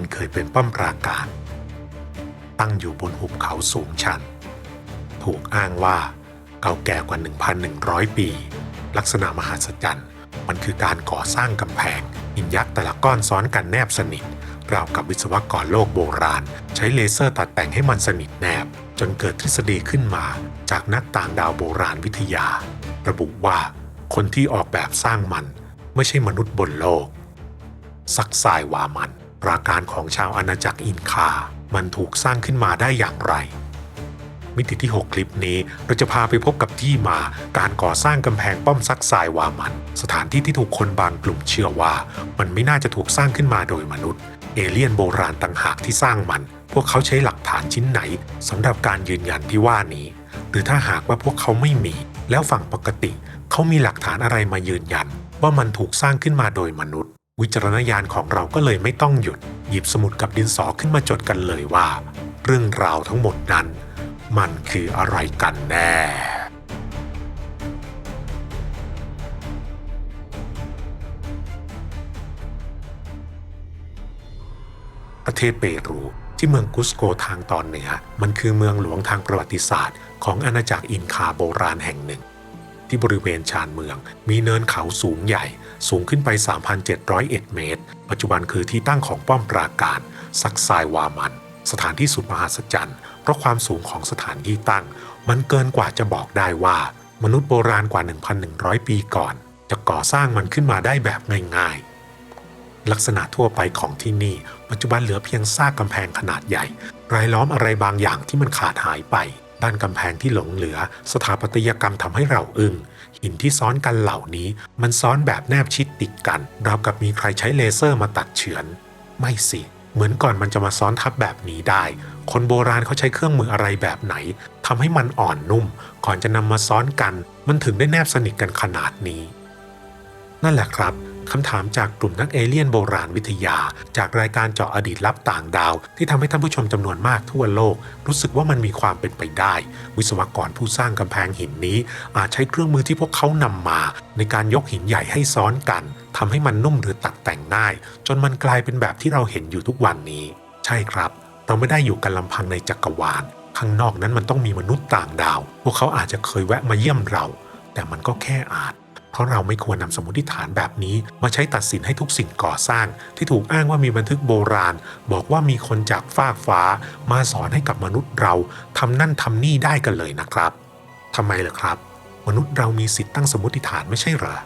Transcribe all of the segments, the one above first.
มันเคยเป็นป้อมปราการ ตั้งอยู่บนหุบเขาสูงชัน ถูกอ้างว่าเก่าแก่กว่า 1,100 ปี ลักษณะมหัศจรรย์ มันคือการก่อสร้างกำแพงหินยักษ์แต่ละก้อนซ้อนกันแนบสนิทราวกับวิศวกรโลกโบราณ ใช้เลเซอร์ตัดแต่งให้มันสนิทแนบ จนเกิดทฤษฎีขึ้นมา จากนักต่างดาวโบราณวิทยา ระบุว่าคนที่ออกแบบสร้างมันไม่ใช่มนุษย์บนโลก ซักไซวามัน ปราการของชาวอาณาจักรอินคา มันถูกสร้างขึ้นมาได้อย่างไร มิติที่ 6 คลิปนี้เราจะพาไปพบกับที่มาการก่อสร้างกำแพงป้อมซักไซวามัน สถานที่ที่ถูกคนบางกลุ่มเชื่อว่า มันไม่น่าจะถูกสร้างขึ้นมาโดยมนุษย์ เอเลี่ยนโบราณต่างหากที่สร้างมัน พวกเขาใช้หลักฐานชิ้นไหนสำหรับการยืนยันที่ว่านี้ หรือถ้าหากว่าพวกเขาไม่มี แล้วฝั่งปกติ เขามีหลักฐานอะไรมายืนยัน ว่ามันถูกสร้างขึ้นมาโดยมนุษย์ วิจารณญาณของเราก็เลยไม่ต้องหยุด หยิบสมุดกับดินสอขึ้นมาจดกันเลยว่า เรื่องราวทั้งหมดนั้น มันคืออะไรกันแน่ประเทศเปรูที่เมืองกุสโกทางตอนเหนือ มันคือเมืองหลวงทางประวัติศาสตร์ ของอาณาจักรอินคาโบราณแห่งหนึ่ง ที่บริเวณชานเมืองมีเนินเขาสูงใหญ่ สูงขึ้นไป 3,701 เมตร ปัจจุบันคือที่ตั้งของป้อมปราการ ซักไซวามัน สถานที่สุดมหัศจรรย์ เพราะความสูงของสถานที่ตั้ง มันเกินกว่าจะบอกได้ว่า มนุษย์โบราณกว่า 1,100 ปีก่อน จะก่อสร้างมันขึ้นมาได้แบบง่ายๆ ลักษณะทั่วไปของที่นี่ ปัจจุบันเหลือเพียงซากกำแพงขนาดใหญ่ รายล้อมอะไรบางอย่างที่มันขาดหายไป ด้านกำแพงที่หลงเหลือ สถาปัตยกรรมทำให้เราอึง้งหินที่ซ้อนกันเหล่านี้ มันซ้อนแบบแนบชิดติดกัน ราวกับมีใครใช้เลเซอร์มาตัดเฉือน ไม่สิ เหมือนก่อนมันจะมาซ้อนทับแบบนี้ได้ คนโบราณเขาใช้เครื่องมืออะไรแบบไหนทำให้มันอ่อนนุ่ม ก่อนจะนำมาซ้อนกัน มันถึงได้แนบสนิทกันขนาดนี้ นั่นแหละครับ คำถามจากกลุ่มนักเอเลี่ยนโบราณวิทยา จากรายการเจาะอดีตลับต่างดาว ที่ทำให้ท่านผู้ชมจำนวนมากทั่วโลก รู้สึกว่ามันมีความเป็นไปได้ วิศวกรผู้สร้างกำแพงหินนี้ อาจใช้เครื่องมือที่พวกเขานำมา ในการยกหินใหญ่ให้ซ้อนกันทำให้มันนุ่มหรือตัดแต่งง่าย จนมันกลายเป็นแบบที่เราเห็นอยู่ทุกวันนี้ ใช่ครับ เราไม่ได้อยู่กันลำพังในจักรวาล ข้างนอกนั้นมันต้องมีมนุษย์ต่างดาว พวกเขาอาจจะเคยแวะมาเยี่ยมเรา แต่มันก็แค่อาจ เพราะเราไม่ควรนำสมมติฐานแบบนี้ มาใช้ตัดสินให้ทุกสิ่งก่อสร้าง ที่ถูกอ้างว่ามีบันทึกโบราณ บอกว่ามีคนจากฟากฟ้า มาสอนให้กับมนุษย์เราทำนั่นทำนี่ได้กันเลยนะครับทำไมล่ะครับ มนุษย์เรามีสิทธิ์ตั้งสมมติฐานไม่ใช่เหรอ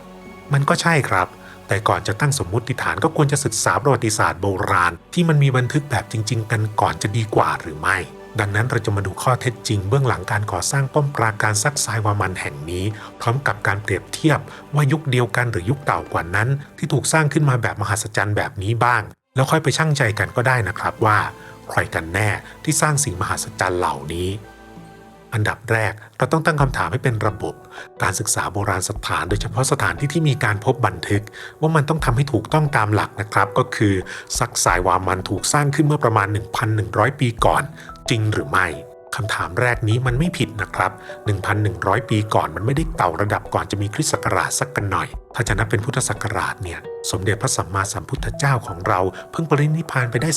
มันก็ใช่ครับแต่ก่อนจะตั้งสมมติฐานก็ควรจะศึกษาประวัติศาสตร์โบราณ ที่มันมีบันทึกแบบจริง ๆ กันก่อนจะดีกว่าหรือไม่ ดังนั้นเราจะมาดูข้อเท็จจริงเบื้องหลังการก่อสร้างป้อมปราการซักไซวามันแห่งนี้ พร้อมกับการเปรียบเทียบว่ายุคเดียวกันหรือยุคเก่ากว่านั้น ที่ถูกสร้างขึ้นมาแบบมหัศจรรย์แบบนี้บ้าง แล้วค่อยไปชั่งใจกันก็ได้นะครับว่า ใครกันแน่ที่สร้างสิ่งมหัศจรรย์เหล่านี้อันดับแรกเราต้องตั้งคำถามให้เป็นระบบ การศึกษาโบราณสถาน โดยเฉพาะสถานที่ที่มีการพบบันทึก ว่ามันต้องทำให้ถูกต้องตามหลักนะครับ ก็คือซักสายวามันถูกสร้างขึ้นเมื่อประมาณ 1,100 ปีก่อน จริงหรือไม่คำถามแรกนี้มันไม่ผิดนะครับ 1,100 ปีก่อนมันไม่ได้เก่าระดับก่อนจะมีคริสต์ศักราชสักกันหน่อย ถ้าจะนับเป็นพุทธศักราชเนี่ย สมเด็จพระสัมมาสัมพุทธเจ้าของเรา เพิ่งปรินิพานไปได้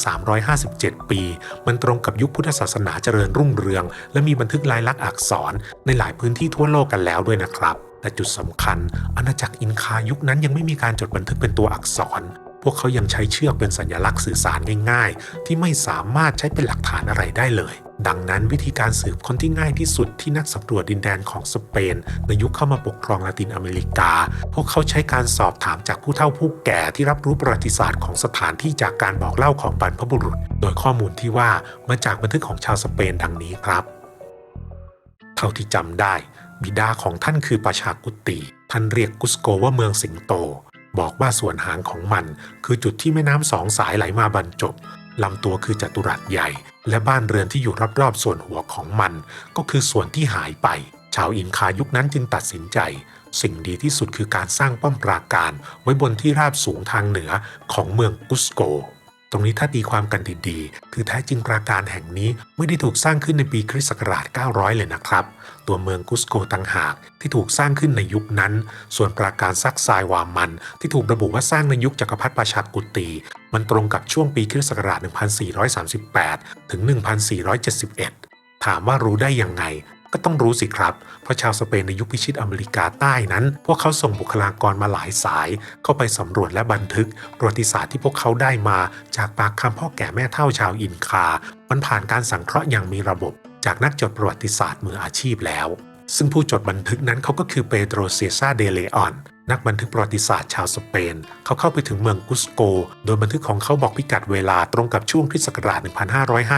357 ปี มันตรงกับยุคพุทธศาสนาเจริญรุ่งเรือง และมีบันทึกลายลักษณ์อักษร ในหลายพื้นที่ทั่วโลกกันแล้วด้วยนะครับ แต่จุดสำคัญ อาณาจักรอินคายุคนั้นยังไม่มีการจดบันทึกเป็นตัวอักษร วกเขายังใช้เชือกเป็นสัญลักษณ์สื่อสารง่ายๆ ที่ไม่สามารถใช้เป็นหลักฐานอะไรได้เลย ดังนั้นวิธีการสืบค้นที่ง่ายที่สุดที่นักสำรวจดินแดนของสเปน ในยุคเข้ามาปกครองลาตินอเมริกา พวกเขาใช้การสอบถามจากผู้เฒ่าผู้แก่ที่รับรู้ประวัติศาสตร์ของสถานที่จากการบอกเล่าของบรรพบุรุษ โดยข้อมูลที่ว่ามาจากบันทึกของชาวสเปนดังนี้ครับ เท่าที่จำได้บิดาของท่านคือประชากุติ ท่านเรียกกุสโกว่าเมืองสิงโต บอกว่าส่วนหางของมัน คือจุดที่แม่น้ำสองสายไหลมาบรรจบลำตัวคือจัตุรัสใหญ่ และบ้านเรือนที่อยู่รอบๆส่วนหัวของมัน ก็คือส่วนที่หายไป ชาวอินคายุคนั้นจึงตัดสินใจ สิ่งดีที่สุดคือการสร้างป้อมปราการ ไว้บนที่ราบสูงทางเหนือของเมืองกุสโก ตรงนี้ถ้าตีความกันดีๆ คือแท้จริงปราการแห่งนี้ไม่ได้ถูกสร้างขึ้นในปีคริสต์ศักราช 900 เลยนะครับ ตัวเมืองกุสโกต่างหากที่ถูกสร้างขึ้นในยุคนั้น ส่วนปราการซักไซวามันที่ถูกระบุว่าสร้างในยุคจักรพรรดิปาชากุตีมันตรงกับช่วงปีคริสต์ศักราช 1438 ถึง 1471 ถามว่ารู้ได้ยังไง ก็ต้องรู้สิครับ เพราะชาวสเปนในยุคพิชิตอเมริกาใต้นั้น พวกเขาส่งบุคลากรมาหลายสาย เข้าไปสำรวจและบันทึก ประวัติศาสตร์ที่พวกเขาได้มาจากปากคำพ่อแก่แม่เฒ่าชาวอินคา มันผ่านการสังเคราะห์อย่างมีระบบ จากนักจดประวัติศาสตร์มืออาชีพแล้ว ซึ่งผู้จดบันทึกนั้นเขาก็คือเปโตรเซซาเดเลออน นักบันทึกประวัติศาสตร์ชาวสเปน เขาเข้าไปถึงเมืองกุสโก โดยบันทึกของเขาบอกพิกัดเวลาตรงกับช่วงคริสต์ศักราช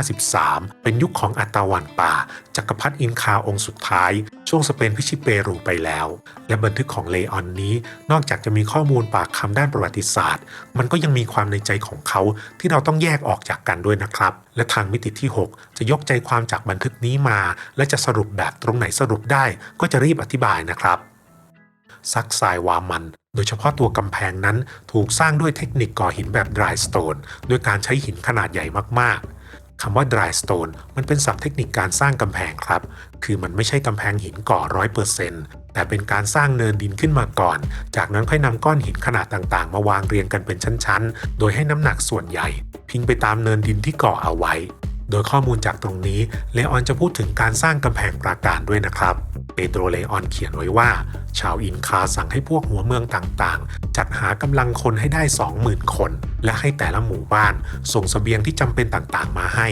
1553 เป็นยุคของอัตาวันป่าจักรพรรดิอินคาองค์สุดท้าย ช่วงสเปนพิชิตเปรูไปแล้ว และบันทึกของเลออนนี้ นอกจากจะมีข้อมูลปากคำด้านประวัติศาสตร์ มันก็ยังมีความในใจของเขาที่เราต้องแยกออกจากกันด้วยนะครับ และทางมิติที่ 6 จะยกใจความจากบันทึกนี้มา และจะสรุปแบบตรงไหนสรุปได้ ก็จะรีบอธิบายนะครับ ซักทรายวามัน โดยเฉพาะตัวกำแพงนั้นถูกสร้างด้วยเทคนิคก่อหินแบบ dry stone โดยการใช้หินขนาดใหญ่มากๆคำว่า dry stone มันเป็นศัพท์เทคนิคการสร้างกำแพงครับ คือมันไม่ใช่กำแพงหินก่อร้อยเปอร์เซ็นต์แต่เป็นการสร้างเนินดินขึ้นมาก่อน จากนั้นค่อยนำก้อนหินขนาดต่างๆ มาวางเรียงกันเป็นชั้นๆ โดยให้น้ำหนักส่วนใหญ่ พิงไปตามเนินดินที่ก่อเอาไว้ โดยข้อมูลจากตรงนี้เลออนจะพูดถึงการสร้างกำแพงปราการด้วยนะครับเปโตรเลออนเขียนไว้ว่า ชาวอินคาสั่งให้พวกหัวเมืองต่างๆ จัดหากำลังคนให้ได้ 20,000 คน และให้แต่ละหมู่บ้านส่งสเสบียงที่จำเป็นต่างๆ มาให้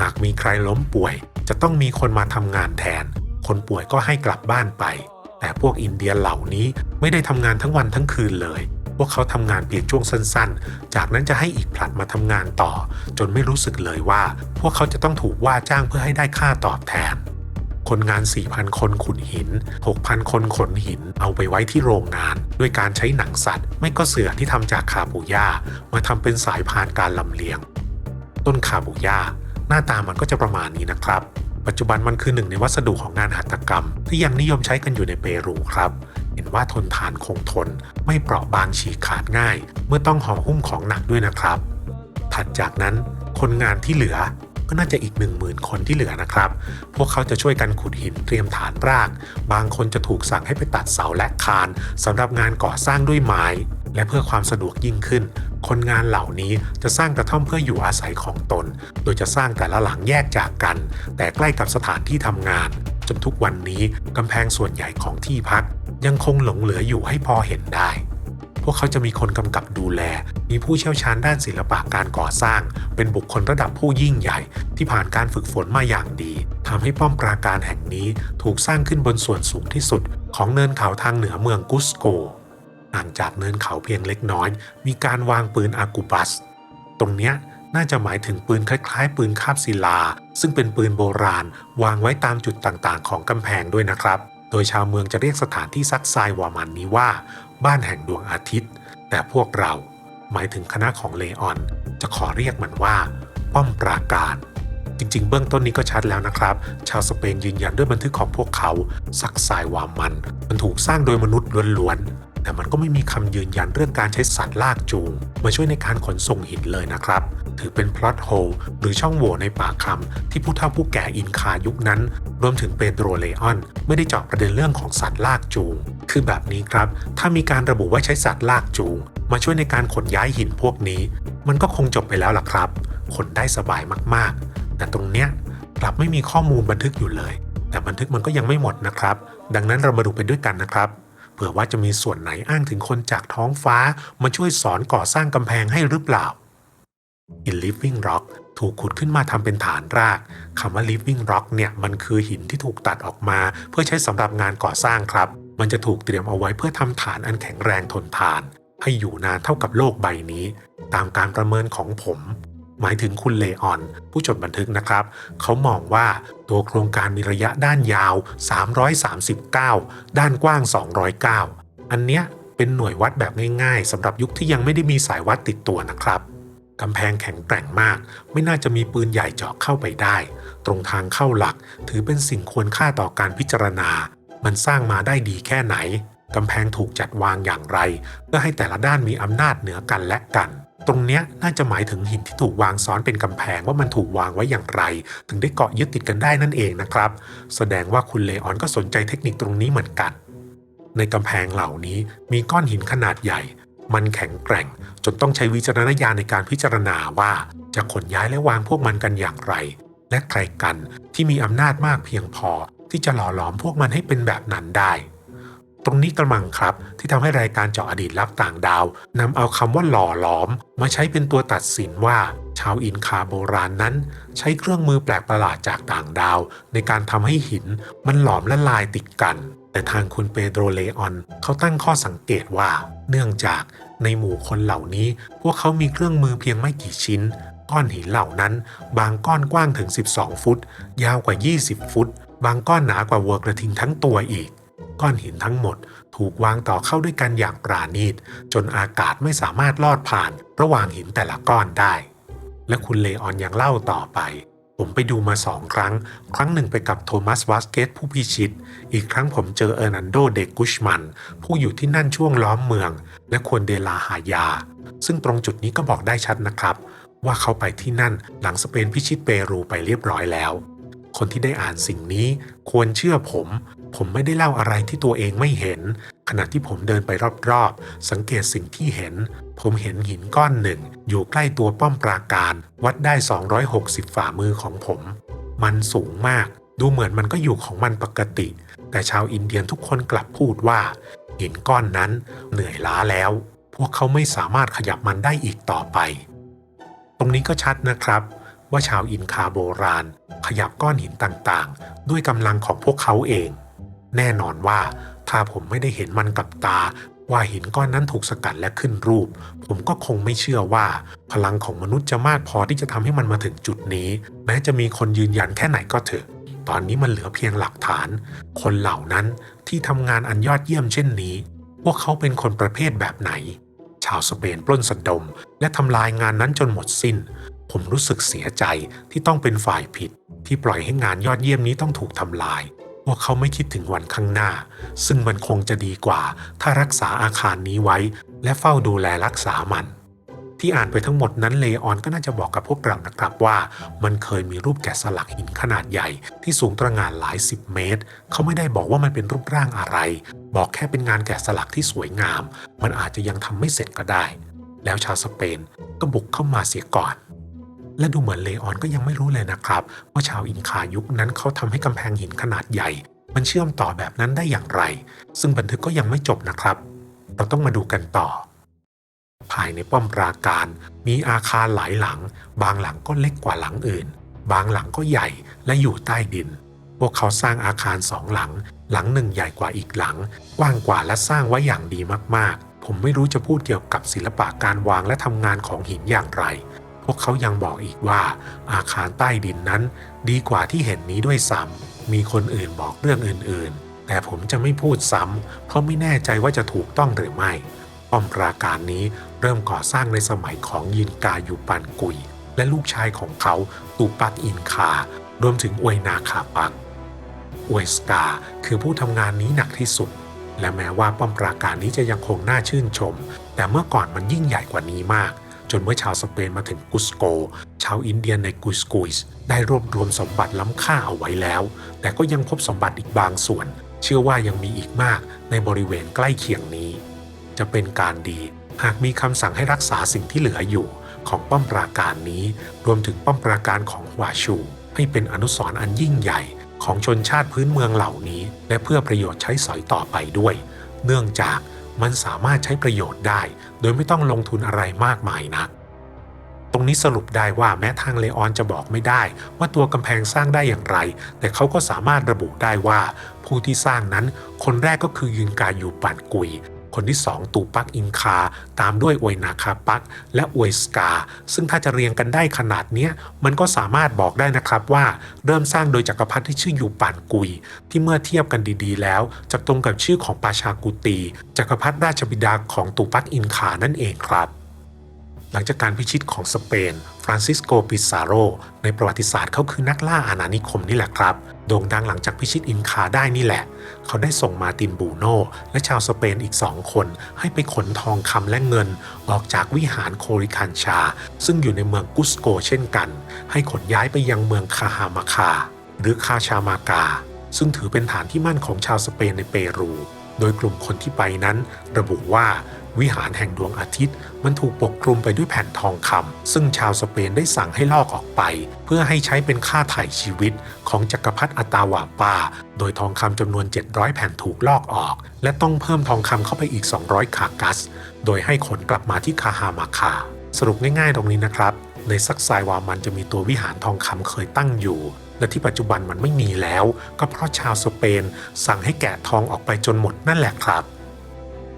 หากมีใครล้มป่วย จะต้องมีคนมาทำงานแทน คนป่วยก็ให้กลับบ้านไป แต่พวกอินเดียเหล่านี้ไม่ได้ทำงานทั้งวันทั้งคืนเลย วกเขาทำงานเพียงช่วงสั้นๆ จากนั้นจะให้อีกผลัดมาทำงานต่อ จนไม่รู้สึกเลยว่า พวกเขาจะต้องถูกว่าจ้างเพื่อให้ได้ค่าตอบแทน คนงาน 4,000 คนขุดหิน 6,000 คนขนหิน เอาไปไว้ที่โรงงาน ด้วยการใช้หนังสัตว์ ไม่ก็เสือที่ทำจากคาบูย่ามาทำเป็นสายพานการลำเลียง ต้นคาบูย่าหน้าตามันก็จะประมาณนี้นะครับปัจจุบันมันคือหนึ่งในวัสดุของงานหัตถกรรม ที่ยังนิยมใช้กันอยู่ในเปรูครับ นว่าทนทานคงทน ไม่เปราะบางฉีกขาดง่าย เมื่อต้องห่อหุ้มของหนักด้วยนะครับ ถัดจากนั้นคนงานที่เหลือก็น่าจะอีก 1 0,000 คนที่เหลือนะครับ พวกเขาจะช่วยกันขุดหินเตรียมฐานราก บางคนจะถูกสั่งให้ไปตัดเสาและคานสำหรับงานก่อสร้างด้วยไม้ และเพื่อความสะดวกยิ่งขึ้น คนงานเหล่านี้จะสร้างกระท่อมเพื่ออยู่อาศัยของตน โดยจะสร้างแต่ละหลังแยกจากกัน แต่ใกล้กับสถานที่ทำงาน จนทุกวันนี้กำแพงส่วนใหญ่ของที่พัก ยังคงหลงเหลืออยู่ให้พอเห็นได้ พวกเขาจะมีคนกำกับดูแล มีผู้เชี่ยวชาญด้านศิลปะการก่อสร้าง เป็นบุคคลระดับผู้ยิ่งใหญ่ ที่ผ่านการฝึกฝนมาอย่างดีทำให้ป้อมปราการแห่งนี้ถูกสร้างขึ้นบนส่วนสูงที่สุด ของเนินเขาทางเหนือเมืองกุสโกห่างจากเนินเขาเพียงเล็กน้อย มีการวางปืนอากูบัส ตรงเนี้ยน่าจะหมายถึงปืนคล้ายๆ ปืนคาบศิลา ซึ่งเป็นปืนโบราณ วางไว้ตามจุดต่างๆ ของกำแพงด้วยนะครับ โดยชาวเมืองจะเรียกสถานที่ซักไซวามันนี้ว่า บ้านแห่งดวงอาทิตย์ แต่พวกเราหมายถึงคณะของเลออน จะขอเรียกมันว่า ป้อมปราการ จริง ๆ เบื้องต้นนี้ก็ชัดแล้วนะครับ ชาวสเปนยืนยันด้วยบันทึกของพวกเขาซักไซวามัน มันถูกสร้างโดยมนุษย์ล้วนๆ แต่มันก็ไม่มีคำยืนยันเรื่องการใช้สัตว์ลากจูง มาช่วยในการขนส่งหินเลยนะครับ ถือเป็นพลอตโฮลหรือช่องโหว่ในปากคำที่ผู้เฒ่าผู้แก่อินคายุคนั้น รวมถึงเปโตรเลออน ไม่ได้เจาะประเด็นเรื่องของสัตว์ลากจูง คือแบบนี้ครับ ถ้ามีการระบุว่าใช้สัตว์ลากจูง มาช่วยในการขนย้ายหินพวกนี้ มันก็คงจบไปแล้วล่ะครับ ขนได้สบายมากๆ แต่ตรงเนี้ยกลับไม่มีข้อมูลบันทึกอยู่เลย แต่บันทึกมันก็ยังไม่หมดนะครับ ดังนั้นเรามาดูไปด้วยกันนะครับ ผื่อว่าจะมีส่วนไหนอ้างถึงคนจากท้องฟ้ามาช่วยสอนก่อสร้างกำแพงให้หรือเปล่า In Living Rock ถูกขุดขึ้นมาทำเป็นฐานรากคำว่า Living Rock เนี่ยมันคือหินที่ถูกตัดออกมา เพื่อใช้สำหรับงานก่อสร้างครับ มันจะถูกเตรียมเอาไว้เพื่อทำฐานอันแข็งแรงทนทาน ให้อยู่นานเท่ากับโลกใบนี้ ตามการประเมินของผม หมายถึงคุณเลออน ผู้จดบันทึกนะครับ เขามองว่าตัวโครงการมีระยะด้านยาว 339 ด้านกว้าง 209 อันเนี้ยเป็นหน่วยวัดแบบง่ายๆสำหรับยุคที่ยังไม่ได้มีสายวัดติดตัวนะครับกำแพงแข็งแกร่งมาก ไม่น่าจะมีปืนใหญ่เจาะเข้าไปได้ ตรงทางเข้าหลักถือเป็นสิ่งควรค่าต่อการพิจารณา มันสร้างมาได้ดีแค่ไหนกำแพงถูกจัดวางอย่างไร เพื่อให้แต่ละด้านมีอำนาจเหนือกันและกัน ตรงเนี้ยน่าจะหมายถึงหินที่ถูกวางซ้อนเป็นกำแพงว่ามันถูกวางไว้อย่างไร ถึงได้เกาะยึดติดกันได้นั่นเองนะครับ แสดงว่าคุณเลออนก็สนใจเทคนิคตรงนี้เหมือนกัน ในกำแพงเหล่านี้มีก้อนหินขนาดใหญ่ มันแข็งแกร่ง จนต้องใช้วิจารณญาณในการพิจารณาว่าจะขนย้ายและวางพวกมันกันอย่างไร และใครกันที่มีอำนาจมากเพียงพอที่จะหล่อหลอมพวกมันให้เป็นแบบนั้นได้ ตรงนี้กระมังครับ ที่ทำให้รายการเจาะอดีตลับต่างดาวนำเอาคำว่าหล่อหลอม มาใช้เป็นตัวตัดสินว่า ชาวอินคาโบราณนั้น ใช้เครื่องมือแปลกประหลาดจากต่างดาว ในการทำให้หินมันหลอมและลายติดกัน แต่ทางคุณเปโดรเลออน เขาตั้งข้อสังเกตว่า เนื่องจากในหมู่คนเหล่านี้ พวกเขามีเครื่องมือเพียงไม่กี่ชิ้น ก้อนหินเหล่านั้น บางก้อนกว้างถึง 12 ฟุต ยาวกว่า 20 ฟุต บางก้อนหนากว่าวัวกระทิงทั้งตัวอีก ก้อนหินทั้งหมด ถูกวางต่อเข้าด้วยกันอย่างปราณีต จนอากาศไม่สามารถลอดผ่านระหว่างหินแต่ละก้อนได้ และคุณเลออนยังเล่าต่อไป ผมไปดูมาสองครั้ง ครั้งหนึ่งไปกับโทมัสวาสเกตผู้พิชิต อีกครั้งผมเจอเออร์นันโดเดกุชมัน ผู้อยู่ที่นั่นช่วงล้อมเมือง และควรเดลาหายา ซึ่งตรงจุดนี้ก็บอกได้ชัดนะครับ ว่าเขาไปที่นั่นหลังสเปนพิชิตเปรูไปเรียบร้อยแล้วคนที่ได้อ่านสิ่งนี้ควรเชื่อผม ผมไม่ได้เล่าอะไรที่ตัวเองไม่เห็น ขณะที่ผมเดินไปรอบๆ สังเกตสิ่งที่เห็น ผมเห็นหินก้อนหนึ่ง อยู่ใกล้ตัวป้อมปราการ วัดได้ 260 ฝ่ามือของผม มันสูงมาก ดูเหมือนมันก็อยู่ของมันปกติ แต่ชาวอินเดียนทุกคนกลับพูดว่า หินก้อนนั้นเหนื่อยล้าแล้ว พวกเขาไม่สามารถขยับมันได้อีกต่อไป ตรงนี้ก็ชัดนะครับว่าชาวอินคาโบราณ ขยับก้อนหินต่างๆ ด้วยกำลังของพวกเขาเอง แน่นอนว่าถ้าผมไม่ได้เห็นมันกับตา ว่าหินก้อนนั้นถูกสกัดและขึ้นรูป ผมก็คงไม่เชื่อว่า พลังของมนุษย์จะมากพอที่จะทำให้มันมาถึงจุดนี้ แม้จะมีคนยืนยันแค่ไหนก็เถอะ ตอนนี้มันเหลือเพียงหลักฐาน คนเหล่านั้นที่ทำงานอันยอดเยี่ยมเช่นนี้ พวกเขาเป็นคนประเภทแบบไหน ชาวสเปนปล้นสะดม และทำลายงานนั้นจนหมดสิ้น ผมรู้สึกเสียใจที่ต้องเป็นฝ่ายผิด ที่ปล่อยให้งานยอดเยี่ยมนี้ต้องถูกทำลาย วกเขาไม่คิดถึงวันข้างหน้า ซึ่งมันคงจะดีกว่า ถ้ารักษาอาคารนี้ไว้ และเฝ้าดูแลรักษามัน ที่อ่านไปทั้งหมดนั้นเลออนก็น่าจะบอกกับพวกเรานะครับว่า มันเคยมีรูปแกะสลักหินขนาดใหญ่ ที่สูงตระหง่านหลายสิบเมตร เขาไม่ได้บอกว่ามันเป็นรูปร่างอะไร บอกแค่เป็นงานแกะสลักที่สวยงาม มันอาจจะยังทำไม่เสร็จก็ได้ แล้วชาวสเปนก็บุกเข้ามาเสียก่อน และดูเหมือนเลออนก็ยังไม่รู้เลยนะครับว่าชาวอินคายุคนั้นเขาทำให้กำแพงหินขนาดใหญ่ มันเชื่อมต่อแบบนั้นได้อย่างไร ซึ่งบันทึกก็ยังไม่จบนะครับ เราต้องมาดูกันต่อ ภายในป้อมปราการ มีอาคารหลายหลัง บางหลังก็เล็กกว่าหลังอื่น บางหลังก็ใหญ่และอยู่ใต้ดิน พวกเขาสร้างอาคารสองหลัง หลังหนึ่งใหญ่กว่าอีกหลัง กว้างกว่าและสร้างไว้อย่างดีมากๆ ผมไม่รู้จะพูดเกี่ยวกับศิลปะการวางและทำงานของหินอย่างไร พวกเขายังบอกอีกว่า อาคารใต้ดินนั้นดีกว่าที่เห็นนี้ด้วยซ้ำมีคนอื่นบอกเรื่องอื่นๆ แต่ผมจะไม่พูดซ้ำเพราะไม่แน่ใจว่าจะถูกต้องหรือไม่ป้อมปราการนี้เริ่มก่อสร้างในสมัยของยินกายูปันกุย และลูกชายของเขาตูปักอินคารวมถึงอวยนาคาปักอวยสกาคือผู้ทำงานนี้หนักที่สุด และแม้ว่าป้อมปราการนี้จะยังคงน่าชื่นชม แต่เมื่อก่อนมันยิ่งใหญ่กว่านี้มาก จนเมื่อชาวสเปนมาถึงกุสโก ชาวอินเดียในกุสกุสได้รวบรวมสมบัติล้ำค่าเอาไว้แล้ว แต่ก็ยังพบสมบัติอีกบางส่วน เชื่อว่ายังมีอีกมากในบริเวณใกล้เคียงนี้ จะเป็นการดีหากมีคำสั่งให้รักษาสิ่งที่เหลืออยู่ ของป้อมปราการนี้ รวมถึงป้อมปราการของฮวาชู ให้เป็นอนุสรณ์อันยิ่งใหญ่ของชนชาติพื้นเมืองเหล่านี้ และเพื่อประโยชน์ใช้สอยต่อไปด้วย เนื่องจาก มันสามารถใช้ประโยชน์ได้ โดยไม่ต้องลงทุนอะไรมากมายนัก ตรงนี้สรุปได้ว่าแม้ทางเลออนจะบอกไม่ได้ ว่าตัวกำแพงสร้างได้อย่างไร แต่เขาก็สามารถระบุได้ว่า ผู้ที่สร้างนั้นคนแรกก็คือยืนกาอยู่ปันกุย คนที่สองตูปักอินคา ตามด้วยอวยนาคาปัก และอวยสกา ซึ่งถ้าจะเรียงกันได้ขนาดนี้มันก็สามารถบอกได้นะครับว่าเริ่มสร้างโดยจักรพรรดิที่ชื่อยูปานกุย ที่เมื่อเทียบกันดีๆ แล้วจะตรงกับชื่อของปาชากุตีจักรพรรดิราชบิดาของตูปักอินคานั่นเองครับ หลังจากการพิชิตของสเปน ฟรานซิสโก ปิซาโร ในประวัติศาสตร์เขาคือนักล่าอาณานิคมนี่แหละครับ โด่งดังหลังจากพิชิตอินคาได้นี่แหละ เขาได้ส่งมาตินบูโนและชาวสเปนอีกสองคน ให้ไปขนทองคำและเงิน ออกจากวิหารโคริคันชา ซึ่งอยู่ในเมืองกุสโกเช่นกัน ให้ขนย้ายไปยังเมืองคาฮามาคา หรือคาชามากา ซึ่งถือเป็นฐานที่มั่นของชาวสเปนในเปรู โดยกลุ่มคนที่ไปนั้น ระบุว่าวิหารแห่งดวงอาทิตย์ มันถูกปกคลุมไปด้วยแผ่นทองคำซึ่งชาวสเปนได้สั่งให้ลอกออกไป เพื่อให้ใช้เป็นค่าไถ่ชีวิตของจักรพรรดิอัตาวาปา โดยทองคำจำนวน 700 แผ่นถูกลอกออก และต้องเพิ่มทองคำเข้าไปอีก 200 คากัส โดยให้ขนกลับมาที่คาฮามาคา สรุปง่ายๆตรงนี้นะครับ ในซักไซวามันจะมีตัววิหารทองคำเคยตั้งอยู่ และที่ปัจจุบันมันไม่มีแล้ว ก็เพราะชาวสเปน สั่งให้แกะทองออกไปจนหมดนั่นแหละครับ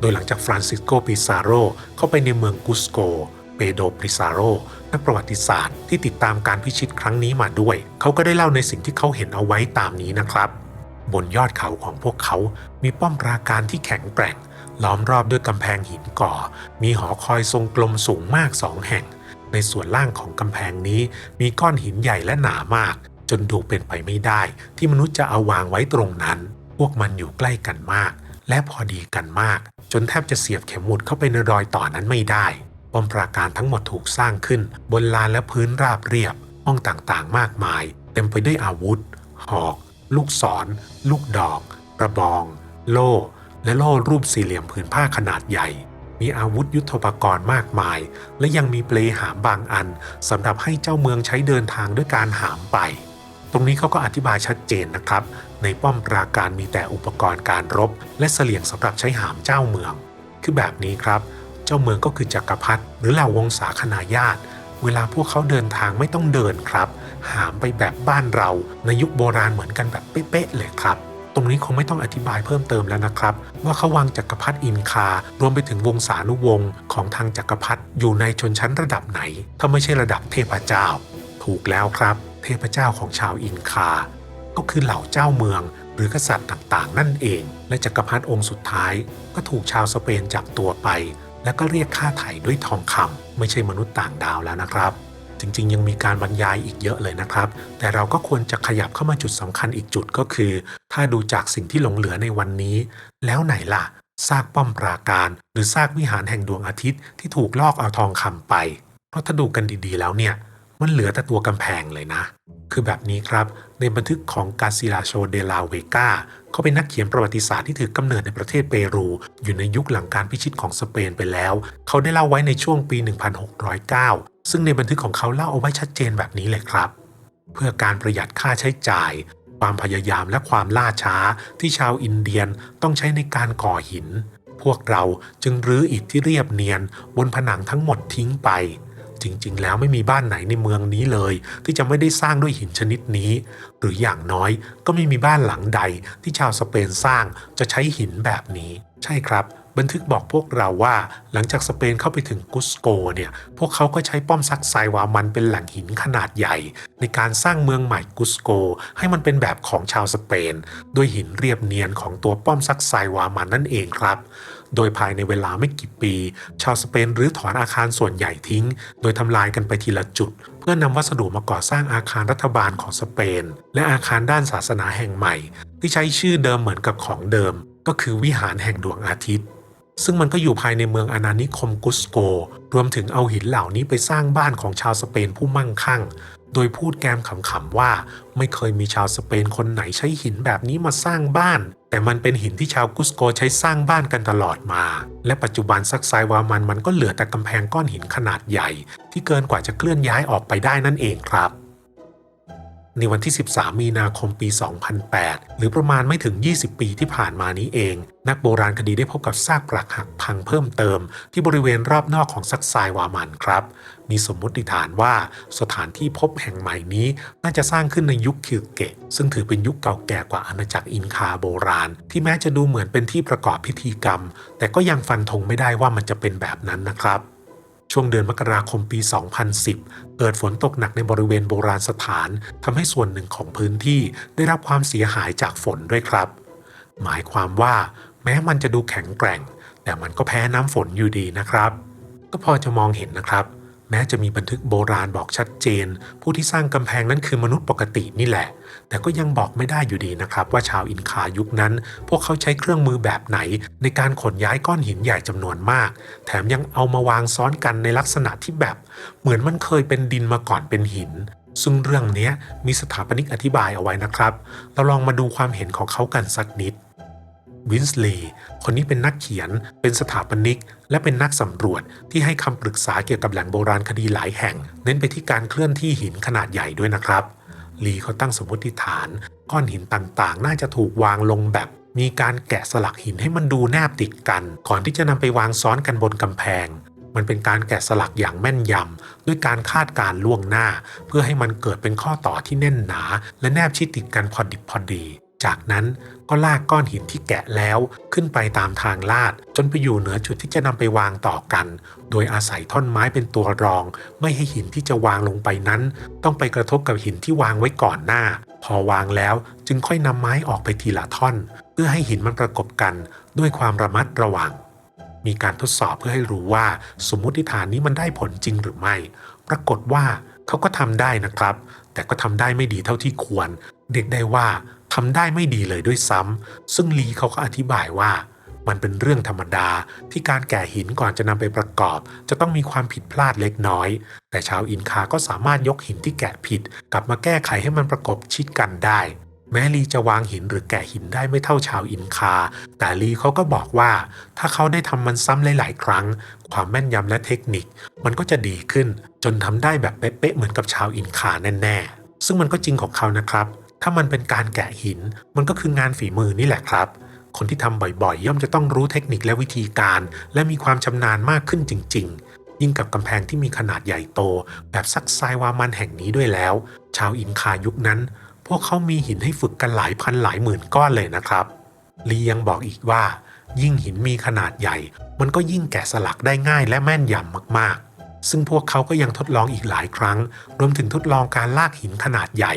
โดยหลังจากฟรานซิสโกปิซาโรเข้าไปในเมืองกุสโก เปโดปิซาโรนักประวัติศาสตร์ที่ติดตามการพิชิตครั้งนี้มาด้วย เขาก็ได้เล่าในสิ่งที่เขาเห็นเอาไว้ตามนี้นะครับ บนยอดเขาของพวกเขา มีป้อมปราการที่แข็งแกร่ง ล้อมรอบด้วยกำแพงหินก่อ มีหอคอยทรงกลมสูงมากสองแห่งในส่วนล่างของกำแพงนี้มีก้อนหินใหญ่และหนามาก จนดูเป็นไปไม่ได้ ที่มนุษย์จะเอาวางไว้ตรงนั้น พวกมันอยู่ใกล้กันมาก และพอดีกันมาก จนแทบจะเสียบเข็มหมุดเข้าไปในรอยต่อนั้นไม่ได้ป้อมปราการทั้งหมดถูกสร้างขึ้น บนลานและพื้นราบเรียบ ห้องต่างๆ มากมาย เต็มไปด้วยอาวุธ หอก ลูกศร ลูกดอก กระบอง โล่ และโล่รูปสี่เหลี่ยมผืนผ้าขนาดใหญ่ มีอาวุธยุทโธปกรณ์มากมาย และยังมีเปลหามบางอันสำหรับให้เจ้าเมืองใช้เดินทางด้วยการหามไป ตรงนี้เขาก็อธิบายชัดเจนนะครับ ในป้อมปราการมีแต่อุปกรณ์การรบ และเสลี่ยงสำหรับใช้หามเจ้าเมือง คือแบบนี้ครับ เจ้าเมืองก็คือจักรพรรดิหรือเหล่าวงศาคณาญาติ เวลาพวกเขาเดินทางไม่ต้องเดินครับ หามไปแบบบ้านเราในยุคโบราณเหมือนกันแบบเป๊ะๆเลยครับตรงนี้คงไม่ต้องอธิบายเพิ่มเติมแล้วนะครับ ว่าเขาวางจักรพรรดิอินคา รวมไปถึงวงศานุวงศ์ของทางจักรพรรดิอยู่ในชนชั้นระดับไหน ถ้าไม่ใช่ระดับเทพเจ้า ถูกแล้วครับ เทพเจ้าของชาวอินคา ก็คือเหล่าเจ้าเมืองหรือกษัตริย์ต่างๆ นั่นเอง และจักรพรรดิองค์สุดท้าย ก็ถูกชาวสเปนจับตัวไป แล้วก็เรียกค่าไถ่ด้วยทองคำไม่ใช่มนุษย์ต่างดาวแล้วนะครับ จริงๆ ยังมีการบรรยายอีกเยอะเลยนะครับ แต่เราก็ควรจะขยับเข้ามาจุดสำคัญอีกจุดก็คือ ถ้าดูจากสิ่งที่หลงเหลือในวันนี้ แล้วไหนล่ะซากป้อมปราการ หรือซากวิหารแห่งดวงอาทิตย์ที่ถูกลอกเอาทองคำไป เพราะถ้าดูกันดีๆแล้วเนี่ย มันเหลือแต่ตัวกำแพงเลยนะ คือแบบนี้ครับ ในบันทึกของกาซิลาโชเดลาเวกาเขาเป็นนักเขียนประวัติศาสตร์ที่ถือกำเนิดในประเทศเปรู อยู่ในยุคหลังการพิชิตของสเปนไปแล้ว เขาได้เล่าไว้ในช่วงปี 1609 ซึ่งในบันทึกของเขาเล่าเอาไว้ชัดเจนแบบนี้เลยครับ เพื่อการประหยัดค่าใช้จ่าย ความพยายามและความล่าช้าที่ชาวอินเดียนต้องใช้ในการก่อหิน พวกเราจึงรื้ออิฐที่เรียบเนียน บนผนังทั้งหมดทิ้งไป จริง ๆ แล้วไม่มีบ้านไหนในเมืองนี้เลย ที่จะไม่ได้สร้างด้วยหินชนิดนี้ หรืออย่างน้อยก็ไม่มีบ้านหลังใดที่ชาวสเปนสร้างจะใช้หินแบบนี้ ใช่ครับบันทึกบอกพวกเราว่าหลังจากสเปนเข้าไปถึงกุสโกเนี่ย พวกเขาก็ใช้ป้อมซักไซวามันเป็นแหล่งหินขนาดใหญ่ ในการสร้างเมืองใหม่กุสโก ให้มันเป็นแบบของชาวสเปนโดยหินเรียบเนียนของตัวป้อมซักไซวามันนั่นเองครับ โดยภายในเวลาไม่กี่ปี ชาวสเปนรื้อถอนอาคารส่วนใหญ่ทิ้ง โดยทำลายกันไปทีละจุด เพื่อนำวัสดุมาก่อสร้างอาคารรัฐบาลของสเปน และอาคารด้านศาสนาแห่งใหม่ ที่ใช้ชื่อเดิมเหมือนกับของเดิม ก็คือวิหารแห่งดวงอาทิตย์ซึ่งมันก็อยู่ภายในเมืองอาณานิคมกุสโก รวมถึงเอาหินเหล่านี้ไปสร้างบ้านของชาวสเปนผู้มั่งคั่ง โดยพูดแกมขำๆว่า ไม่เคยมีชาวสเปนคนไหนใช้หินแบบนี้มาสร้างบ้าน แต่มันเป็นหินที่ชาวกุสโกใช้สร้างบ้านกันตลอดมา และปัจจุบันซักไซวามันมันก็เหลือแต่กำแพงก้อนหินขนาดใหญ่ ที่เกินกว่าจะเคลื่อนย้ายออกไปได้นั่นเองครับ ในวันที่ 13 มีนาคมปี 2008 หรือประมาณไม่ถึง 20 ปีที่ผ่านมานี้เอง นักโบราณคดีได้พบกับซากปรักหักพังเพิ่มเติม ที่บริเวณรอบนอกของซักไซวามันครับ มีสมมติฐานว่าสถานที่พบแห่งใหม่นี้น่าจะสร้างขึ้นในยุคคิวเกะ ซึ่งถือเป็นยุคเก่าแก่กว่าอาณาจักรอินคาโบราณ ที่แม้จะดูเหมือนเป็นที่ประกอบพิธีกรรม แต่ก็ยังฟันธงไม่ได้ว่ามันจะเป็นแบบนั้นนะครับช่วงเดือนมกราคมปี 2010 เกิดฝนตกหนักในบริเวณโบราณสถาน ทำให้ส่วนหนึ่งของพื้นที่ได้รับความเสียหายจากฝนด้วยครับ หมายความว่าแม้มันจะดูแข็งแกร่ง แต่มันก็แพ้น้ำฝนอยู่ดีนะครับ ก็พอจะมองเห็นนะครับ แม้จะมีบันทึกโบราณบอกชัดเจน ผู้ที่สร้างกำแพงนั้นคือมนุษย์ปกตินี่แหละ แต่ก็ยังบอกไม่ได้อยู่ดีนะครับ ว่าชาวอินคายุคนั้น พวกเขาใช้เครื่องมือแบบไหน ในการขนย้ายก้อนหินใหญ่จำนวนมาก แถมยังเอามาวางซ้อนกันในลักษณะที่แบบ เหมือนมันเคยเป็นดินมาก่อนเป็นหินซึ่งเรื่องนี้มีสถาปนิกอธิบายเอาไว้นะครับ เราลองมาดูความเห็นของเขากันสักนิด วินส์ลีย์คนนี้เป็นนักเขียน เป็นสถาปนิก และเป็นนักสำรวจที่ให้คำปรึกษาเกี่ยวกับแหล่งโบราณคดีหลายแห่ง เน้นไปที่การเคลื่อนที่หินขนาดใหญ่ด้วยนะครับ ลีเขาตั้งสมมติฐาน ก้อนหินต่างๆ น่าจะถูกวางลงแบบ มีการแกะสลักหินให้มันดูแนบติดกัน ก่อนที่จะนำไปวางซ้อนกันบนกำแพง มันเป็นการแกะสลักอย่างแม่นยำด้วยการคาดการล่วงหน้า เพื่อให้มันเกิดเป็นข้อต่อที่แน่นหนา และแนบชิดติดกันพอดิบพอดี จากนั้นก็ลากก้อนหินที่แกะแล้วขึ้นไปตามทางลาด จนไปอยู่เหนือจุดที่จะนำไปวางต่อกัน โดยอาศัยท่อนไม้เป็นตัวรอง ไม่ให้หินที่จะวางลงไปนั้น ต้องไปกระทบกับหินที่วางไว้ก่อนหน้า พอวางแล้วจึงค่อยนำไม้ออกไปทีละท่อน เพื่อให้หินมันประกบกันด้วยความระมัดระวัง มีการทดสอบเพื่อให้รู้ว่าสมมติฐานนี้มันได้ผลจริงหรือไม่ ปรากฏว่าเขาก็ทำได้นะครับ แต่ก็ทำได้ไม่ดีเท่าที่ควร เด็กได้ว่า ทำได้ไม่ดีเลยด้วยซ้ำซึ่งลีเขาก็อธิบายว่า มันเป็นเรื่องธรรมดาที่การแก่หินก่อนจะนำไปประกอบ จะต้องมีความผิดพลาดเล็กน้อย แต่ชาวอินคาก็สามารถยกหินที่แกะผิด กลับมาแก้ไขให้มันประกบชิดกันได้ แม้ลีจะวางหินหรือแกะหินได้ไม่เท่าชาวอินคา แต่ลีเขาก็บอกว่า ถ้าเขาได้ทำมันซ้ำหลาย ๆ ครั้ง ความแม่นยำและเทคนิค มันก็จะดีขึ้น จนทำได้แบบเป๊ะๆเหมือนกับชาวอินคาแน่ๆซึ่งมันก็จริงของเขานะครับ ถ้ามันเป็นการแกะหิน มันก็คืองานฝีมือนี่แหละครับ คนที่ทำบ่อยๆ ย่อมจะต้องรู้เทคนิคและวิธีการ และมีความชำนาญมากขึ้นจริง ๆ ยิ่งกับกำแพงที่มีขนาดใหญ่โต แบบซักไซวามันแห่งนี้ด้วยแล้ว ชาวอินคายุคนั้น พวกเขามีหินให้ฝึกกันหลายพันหลายหมื่นก้อนเลยนะครับลียังบอกอีกว่า ยิ่งหินมีขนาดใหญ่ มันก็ยิ่งแกะสลักได้ง่ายและแม่นยำมากๆ ซึ่งพวกเขาก็ยังทดลองอีกหลายครั้ง รวมถึงทดลองการลากหินขนาดใหญ่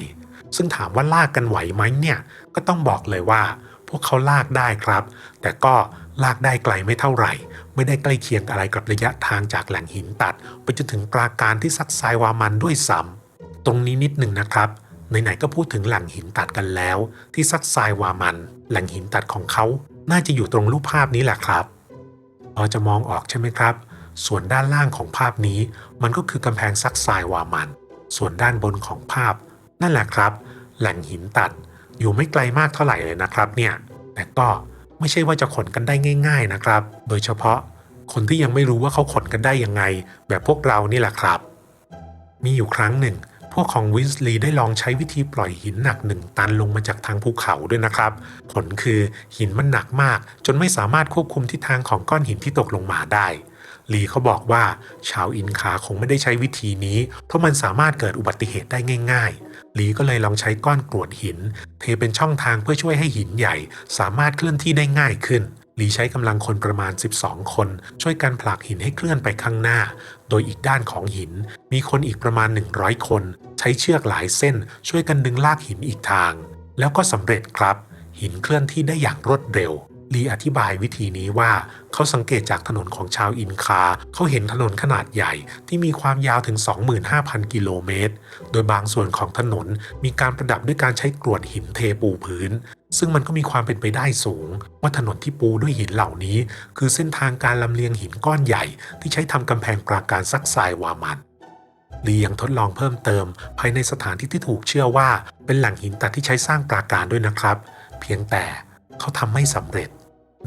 ซึ่งถามว่าลากกันไหวไหมเนี่ยก็ต้องบอกเลยว่า พวกเขาลากได้ครับ แต่ก็ลากได้ไกลไม่เท่าไหร่ ไม่ได้ใกล้เคียงอะไรกับระยะทางจากแหล่งหินตัด ไปจนถึงปราการที่ซักไซวามันด้วยซ้ำตรงนี้นิดหนึ่งนะครับไหนๆก็พูดถึงแหล่งหินตัดกันแล้ว ที่ซักไซวามัน แหล่งหินตัดของเขา น่าจะอยู่ตรงรูปภาพนี้แหละครับพอจะมองออกใช่ไหมครับ ส่วนด้านล่างของภาพนี้ มันก็คือกำแพงซักไซวามัน ส่วนด้านบนของภาพ นั่นแหละครับ แหล่งหินตัดอยู่ไม่ไกลมากเท่าไหร่เลยนะครับเนี่ยแต่ก็ไม่ใช่ว่าจะขนกันได้ง่าย ๆนะครับ โดยเฉพาะคนที่ยังไม่รู้ว่าเขาขนกันได้ยังไง แบบพวกเรานี่แหละครับ มีอยู่ครั้งหนึ่ง พวกของวินส์ลีได้ลองใช้วิธีปล่อยหินหนักหนึ่งตันลงมาจากทางภูเขาด้วยนะครับ ผลคือหินมันหนักมาก จนไม่สามารถควบคุมทิศทางของก้อนหินที่ตกลงมาได้ลีเขาบอกว่าชาวอินคาคงไม่ได้ใช้วิธีนี้ เพราะมันสามารถเกิดอุบัติเหตุได้ง่าย ลีก็เลยลองใช้ก้อนกรวดหิน เทเป็นช่องทางเพื่อช่วยให้หินใหญ่ สามารถเคลื่อนที่ได้ง่ายขึ้นลีใช้กำลังคนประมาณ 12 คน ช่วยกันผลักหินให้เคลื่อนไปข้างหน้า โดยอีกด้านของหิน มีคนอีกประมาณ 100 คน ใช้เชือกหลายเส้น ช่วยกันดึงลากหินอีกทาง แล้วก็สำเร็จครับ หินเคลื่อนที่ได้อย่างรวดเร็ว ลีอธิบายวิธีนี้ว่าเขาสังเกตจากถนนของชาวอินคา เขาเห็นถนนขนาดใหญ่ที่มีความยาวถึง 25,000 กิโลเมตร โดยบางส่วนของถนนมีการประดับด้วยการใช้กรวดหินเทปูพื้น ซึ่งมันก็มีความเป็นไปได้สูง ว่าถนนที่ปูด้วยหินเหล่านี้ คือเส้นทางการลำเลียงหินก้อนใหญ่ ที่ใช้ทำกำแพงปราการซักไซวามันลียังทดลองเพิ่มเติม ภายในสถานที่ที่ถูกเชื่อว่า เป็นแหล่งหินตัดที่ใช้สร้างปราการด้วยนะครับ เพียงแต่เขาทำไม่สำเร็จ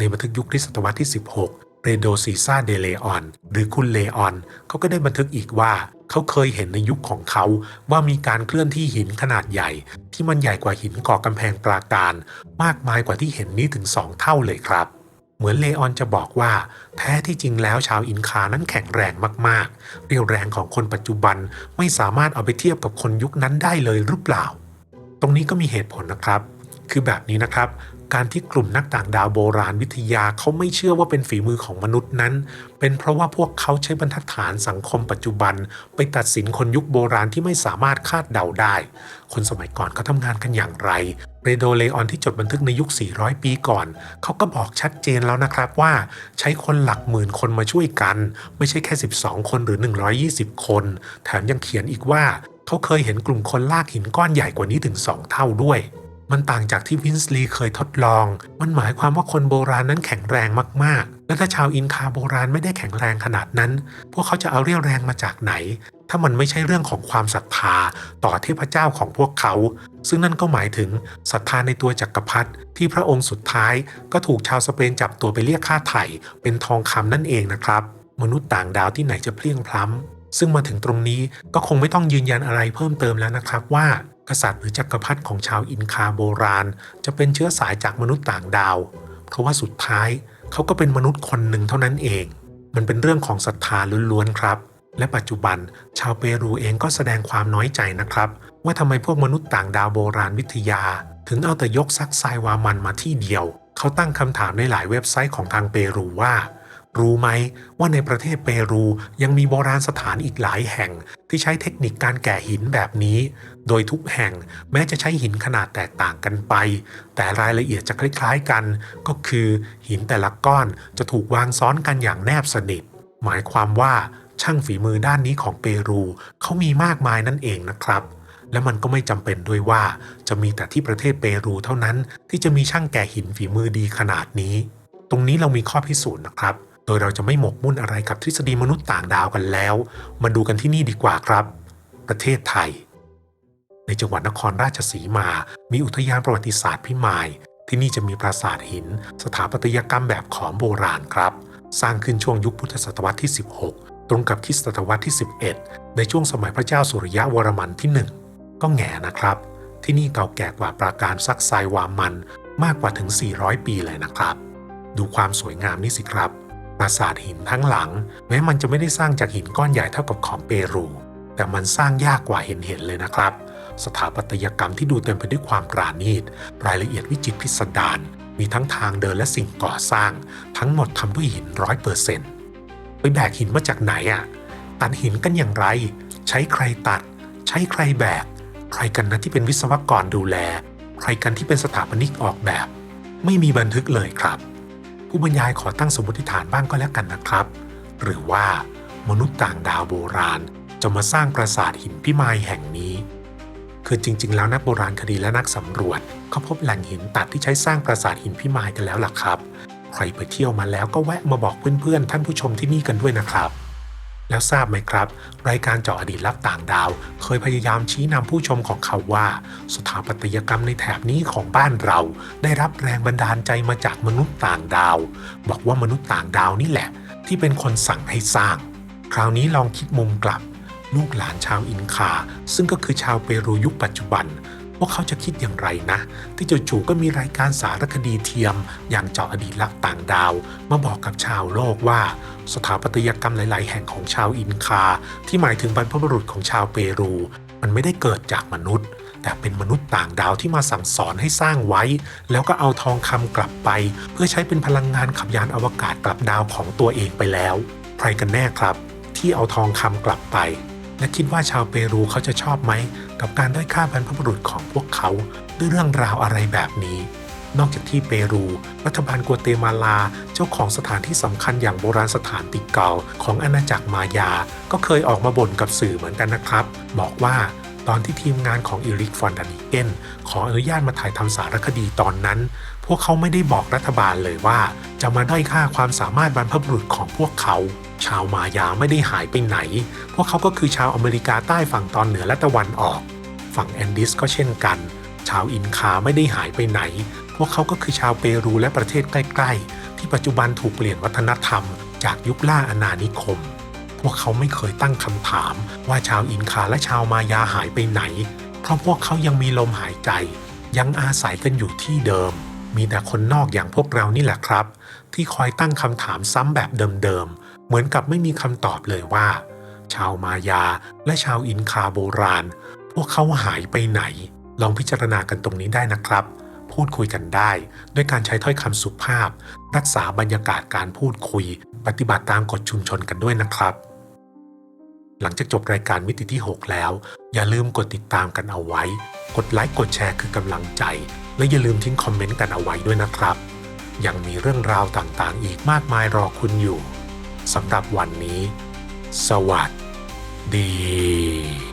ในบันทึกยุคริศตวรรษที่ 16 เรโดซีซาเดเลออน หรือคุณเลออน เขาก็ได้บันทึกอีกว่า เขาเคยเห็นในยุคของเขาว่ามีการเคลื่อนที่หินขนาดใหญ่ ที่มันใหญ่กว่าหินก่อกำแพงปราการ มากมายกว่าที่เห็นนี้ถึงสองเท่าเลยครับเหมือนเลออนจะบอกว่า แท้ที่จริงแล้วชาวอินคานั้นแข็งแรงมากๆ เรียวแรงของคนปัจจุบันไม่สามารถเอาไปเทียบกับคนยุคนั้นได้เลยหรือเปล่า ตรงนี้ก็มีเหตุผลนะครับ คือแบบนี้นะครับ การที่กลุ่มนักต่างดาวโบราณวิทยาเขาไม่เชื่อว่าเป็นฝีมือของมนุษย์นั้น เป็นเพราะว่าพวกเขาใช้บรรทัดฐานสังคมปัจจุบัน ไปตัดสินคนยุคโบราณที่ไม่สามารถคาดเดาได้ คนสมัยก่อนเขาทำงานกันอย่างไรเรโดเลออนที่จดบันทึกในยุค 400 ปีก่อน เขาก็บอกชัดเจนแล้วนะครับว่าใช้คนหลักหมื่นคนมาช่วยกัน ไม่ใช่แค่ 12 คนหรือ 120 คน แถมยังเขียนอีกว่า เขาเคยเห็นกลุ่มคนลากหินก้อนใหญ่กว่านี้ถึง 2 เท่าด้วย มันต่างจากที่วินส์ลีย์เคยทดลอง มันหมายความว่าคนโบราณนั้นแข็งแรงมากๆ และถ้าชาวอินคาโบราณไม่ได้แข็งแรงขนาดนั้น พวกเขาจะเอาเรี่ยวแรงมาจากไหน ถ้ามันไม่ใช่เรื่องของความศรัทธาต่อเทพเจ้าของพวกเขา ซึ่งนั่นก็หมายถึงศรัทธาในตัวจักรพรรดิที่พระองค์สุดท้ายก็ถูกชาวสเปนจับตัวไปเรียกค่าไถ่เป็นทองคำนั่นเองนะครับ มนุษย์ต่างดาวที่ไหนจะเพลียงพล้ำซึ่งมาถึงตรงนี้ก็คงไม่ต้องยืนยันอะไรเพิ่มเติมแล้วนะครับว่ากษัตริย์หรือจักรพรรดิของชาวอินคาโบราณ จะเป็นเชื้อสายจากมนุษย์ต่างดาว เพราะว่าสุดท้ายเขาก็เป็นมนุษย์คนหนึ่งเท่านั้นเอง มันเป็นเรื่องของศรัทธาล้วนๆครับ และปัจจุบันชาวเปรูเองก็แสดงความน้อยใจนะครับ ว่าทำไมพวกมนุษย์ต่างดาวโบราณวิทยา ถึงเอาแต่ยกซักไซวามันมาที่เดียว เขาตั้งคำถามในหลายเว็บไซต์ของทางเปรูว่า รู้ไหมว่าในประเทศเปรูยังมีโบราณสถานอีกหลายแห่งที่ใช้เทคนิคการแก่หินแบบนี้ โดยทุกแห่งแม้จะใช้หินขนาดแตกต่างกันไป แต่รายละเอียดจะคล้ายๆกัน ก็คือหินแต่ละก้อนจะถูกวางซ้อนกันอย่างแนบสนิท หมายความว่าช่างฝีมือด้านนี้ของเปรูเขามีมากมายนั่นเองนะครับและมันก็ไม่จำเป็นด้วยว่าจะมีแต่ที่ประเทศเปรูเท่านั้นที่จะมีช่างแก่หินฝีมือดีขนาดนี้ ตรงนี้เรามีข้อพิสูจน์นะครับ ดยเราจะไม่หมกมุ่นอะไรกับทฤษฎีมนุษย์ต่างดาวกันแล้ว มาดูกันที่นี่ดีกว่าครับ ประเทศไทย ในจังหวัดนครราชสีมา มีอุทยานประวัติศาสตร์พิมาย ที่นี่จะมีปราสาทหิน สถาปัตยกรรมแบบขอมโบราณครับ สร้างขึ้นช่วงยุคพุทธศตวรรษที่ 16 ตรงกับคริสตศตวรรษที่ 11 ในช่วงสมัยพระเจ้าสุริยะวรมันที่ 1 ก็แง่นะครับ ที่นี่เก่าแก่กว่าปราการซักไซวามันมากกว่าถึง 400 ปีเลยนะครับ ดูความสวยงามนี่สิครับ ปราสาทหินทั้งหลัง แม้มันจะไม่ได้สร้างจากหินก้อนใหญ่เท่ากับของเปรู แต่มันสร้างยากกว่าเห็นเห็นๆเลยนะครับ สถาปัตยกรรมที่ดูเต็มไปด้วยความปราณีต รายละเอียดวิจิตรพิสดาร มีทั้งทางเดินและสิ่งก่อสร้าง ทั้งหมดทำด้วยหินร้อยเปอร์เซ็นต์ไปแบกหินมาจากไหนอะ่ะ ตัดหินกันอย่างไร ใช้ใครตัด ใช้ใครแบก ใครกันนะที่เป็นวิศวกรดูแล ใครกันที่เป็นสถาปนิกออกแบบ ไม่มีบันทึกเลยครับ ผู้บรรยายขอตั้งสมมติฐานบ้างก็แล้วกันนะครับ หรือว่ามนุษย์ต่างดาวโบราณจะมาสร้างปราสาทหินพิมายแห่งนี้ คือจริง ๆ แล้วนักโบราณคดีและนักสำรวจเขาพบแหล่งหินตัดที่ใช้สร้างปราสาทหินพิมายกันแล้วล่ะครับ ใครไปเที่ยวมาแล้วก็แวะมาบอกเพื่อนๆท่านผู้ชมที่นี่กันด้วยนะครับ แล้วทราบไหมครับ รายการเจาะอดีตลับต่างดาว เคยพยายามชี้นำผู้ชมของเขาว่า สถาปัตยกรรมในแถบนี้ของบ้านเรา ได้รับแรงบันดาลใจมาจากมนุษย์ต่างดาว บอกว่ามนุษย์ต่างดาวนี่แหละ ที่เป็นคนสั่งให้สร้าง คราวนี้ลองคิดมุมกลับ ลูกหลานชาวอินคา ซึ่งก็คือชาวเปรูยุคปัจจุบัน วกเขาจะคิดอย่างไรนะ ที่จู่ๆก็มีรายการสารคดีเทียม อย่างเจาะอดีตลับต่างดาว มาบอกกับชาวโลกว่า สถาปัตยกรรมหลาย ๆ แห่งของชาวอินคา ที่หมายถึงบรรพบุรุษของชาวเปรู มันไม่ได้เกิดจากมนุษย์ แต่เป็นมนุษย์ต่างดาวที่มาสั่งสอนให้สร้างไว้ แล้วก็เอาทองคำกลับไป เพื่อใช้เป็นพลังงานขับยานอวกาศกลับดาวของตัวเองไปแล้ว ใครกันแน่ครับ ที่เอาทองคำกลับไป และคิดว่าชาวเปรูเขาจะชอบไหม กับการได้อยค่าบรรพบุรุษของพวกเขาด้วยเรื่องราวอะไรแบบนี้ นอกจากที่เปรู รัฐบาลกัวเตมาลาเจ้าของสถานที่สำคัญอย่างโบราณสถานติเกาของอาณาจักรมายา ก็เคยออกมาบ่นกับสื่อเหมือนกันนะครับ บอกว่าตอนที่ทีมงานของอิริกฟอนดานิเกนขออนุญาตมาถ่ายทำสารคดีตอนนั้น พวกเขาไม่ได้บอกรัฐบาลเลยว่า จะมาด้อยค่าความสามารถบรรพบุรุษของพวกเขา ชาวมายาไม่ได้หายไปไหน พวกเขาก็คือชาวอเมริกาใต้ฝั่งตอนเหนือและตะวันออก ฝั่งแอนดิสก็เช่นกัน ชาวอินคาไม่ได้หายไปไหน พวกเขาก็คือชาวเปรูและประเทศใกล้ๆ ที่ปัจจุบันถูกเปลี่ยนวัฒนธรรม จากยุคล่าอาณานิคม พวกเขาไม่เคยตั้งคำถามว่าชาวอินคาและชาวมายาหายไปไหน เพราะพวกเขายังมีลมหายใจ ยังอาศัยกันอยู่ที่เดิม มีแต่คนนอกอย่างพวกเรานี่แหละครับ ที่คอยตั้งคำถามซ้ำแบบเดิมๆ เหมือนกับไม่มีคำตอบเลยว่า ชาวมายาและชาวอินคาโบราณ พวกเขาหายไปไหน ลองพิจารณากันตรงนี้ได้นะครับ พูดคุยกันได้ ด้วยการใช้ถ้อยคำสุภาพ รักษาบรรยากาศการพูดคุย ปฏิบัติตามกฎชุมชนกันด้วยนะครับ หลังจากจบรายการมิติที่ 6 แล้ว อย่าลืมกดติดตามกันเอาไว้ กดไลค์กดแชร์คือกำลังใจ และอย่าลืมทิ้งคอมเมนต์กันเอาไว้ด้วยนะครับยังมีเรื่องราวต่างๆ อีกมากมายรอคุณอยู่ สำหรับวันนี้ สวัสดี